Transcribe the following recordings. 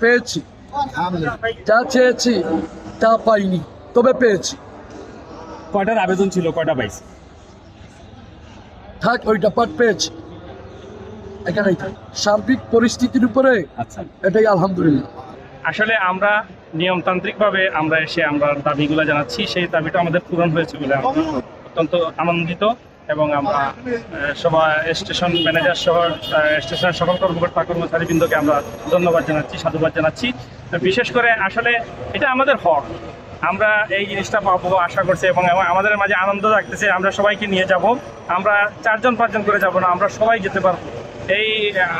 পেয়েছি। যা চেয়েছি তা পাইনি তবে পেয়েছি। কয়টার আবেদন ছিল? কয়টা পাইছে? থাক ওইটা পাট পেয়েছি। এখানেই থাক। সার্বিক পরিস্থিতির উপরে আচ্ছা। এটাই আলহামদুলিল্লাহ। আসলে আমরা নিয়মতান্ত্রিকভাবে আমরা এসে আমরা দাবিগুলো জানাচ্ছি সেই দাবিটা আমাদের পূরণ হয়েছে বলে অত্যন্ত আনন্দিত। এবং আমরা সবাই স্টেশন ম্যানেজার সহ স্টেশনের সকল কর্মকর্তা কর্মচারীবৃন্দকে আমরা ধন্যবাদ জানাচ্ছি, সাধুবাদ জানাচ্ছি। বিশেষ করে আসলে এটা আমাদের হক। আমরা এই জিনিসটা পাবো আশা করছি এবং আমাদের মাঝে আনন্দ রাখতেছে আমরা সবাইকে নিয়ে যাব। আমরা চারজন, পাঁচজন করে যাব না, আমরা সবাই যেতে পারব। এই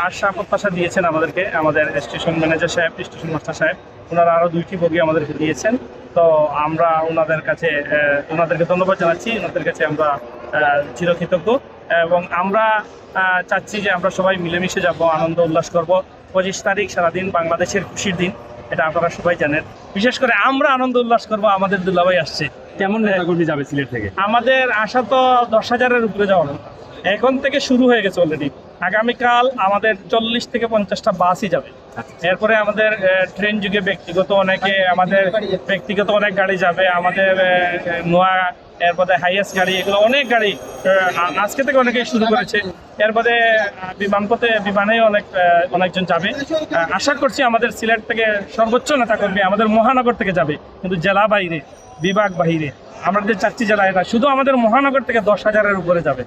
আশা, প্রত্যাশা দিয়েছেন আমাদেরকে, আমাদের স্টেশন ম্যানেজার সাহেব, স্টেশন মাস্টার সাহেব। ওনারা আরও দুইটি বগি আমাদেরকে দিয়েছেন। তো আমরা ওনাদের কাছে ওনাদেরকে ধন্যবাদ জানাচ্ছি। ওনাদের কাছে আমরা চিরকৃতজ্ঞ। এবং আমরা চাচ্ছি যে আমরা সবাই মিলেমিশে যাব আনন্দ উল্লাস করব। পঁচিশ তারিখ সারাদিন বাংলাদেশের খুশির দিন এটা আপনারা সবাই জানেন। বিশেষ করে আমরা আনন্দ উল্লাস করব আমাদের দুলাভাই আসছে। কেমন নেতাকর্মী যাবে সিলেট থেকে? আমাদের আশা তো দশ হাজারের উপরে যাওয়ার এখন থেকে শুরু হয়ে গেছে অলরেডি আগামীকাল আমাদের চল্লিশ থেকে পঞ্চাশটা বাসই যাবে। এরপরে আমাদের ট্রেন যুগে ব্যক্তিগত অনেকে আমাদের ব্যক্তিগত অনেক গাড়ি যাবে। আমাদের নোয়া এরপরে হাইয়েস্ট গাড়ি এগুলো অনেক গাড়ি আজকে থেকে অনেকেই শুরু করেছে। এরপরে বিমানপথে বিমানে অনেক অনেকজন যাবে। আশা করছি আমাদের সিলেট থেকে সর্বোচ্চ নেতা কর্মী আমাদের মহানগর থেকে যাবে। কিন্তু জেলা বাইরে বিভাগ বাহিরে আমাদের চারটি জেলা এটা শুধু আমাদের মহানগর থেকে দশ হাজারের উপরে যাবে।